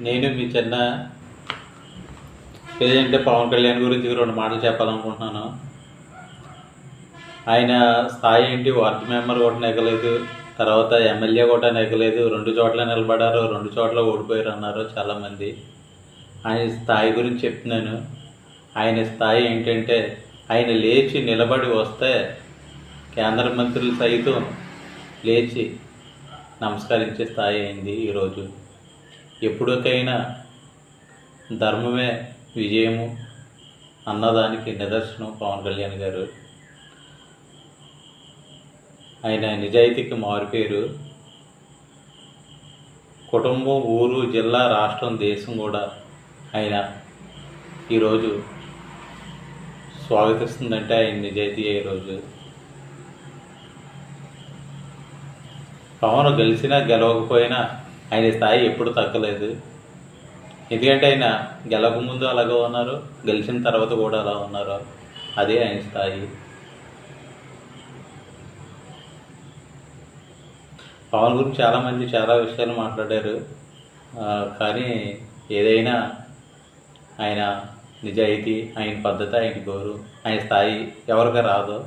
నేను మీ చిన్న లేదంటే పవన్ కళ్యాణ్ గురించి రెండు మాటలు చెప్పాలనుకుంటున్నాను. ఆయన స్థాయి ఏంటి? వార్డు మెంబర్ కూడా నెగ్గలేదు. తర్వాత ఎమ్మెల్యే కూడా నెగ్గలేదు. రెండు చోట్ల నిలబడారు. రెండు చోట్ల ఓడిపోయారు అన్నారు చాలామంది. ఆయన స్థాయి గురించి చెప్తున్నాను. ఆయన స్థాయి ఏంటంటే ఆయన లేచి నిలబడి వస్తే కేంద్ర మంత్రులు సైతం లేచి నమస్కరించే స్థాయి అయింది ఈరోజు. ఎప్పటికైనా ధర్మమే విజయము అన్నదానికి నిదర్శనం పవన్ కళ్యాణ్ గారు. ఆయన నిజాయితీకి మారిపేరు కుటుంబం ఊరు జిల్లా రాష్ట్రం దేశం కూడా ఆయన ఈరోజు స్వాగతిస్తుందంటే ఆయన నిజాయితీ ఈరోజు పవన్ గెలిచినా గెలవకపోయినా ఆయన స్థాయి ఎప్పుడు తగ్గలేదు. ఎందుకంటే ఆయన గెలవక ముందు అలాగే ఉన్నారు గెలిచిన తర్వాత కూడా అలా ఉన్నారు. అదే ఆయన స్థాయి. పవన్ గురించి చాలామంది చాలా విషయాలు మాట్లాడారు. కానీ ఏదైనా ఆయన నిజాయితీ ఆయన పద్ధతి ఆయన గౌరవం ఆయన స్థాయి ఎవరికి రాదో.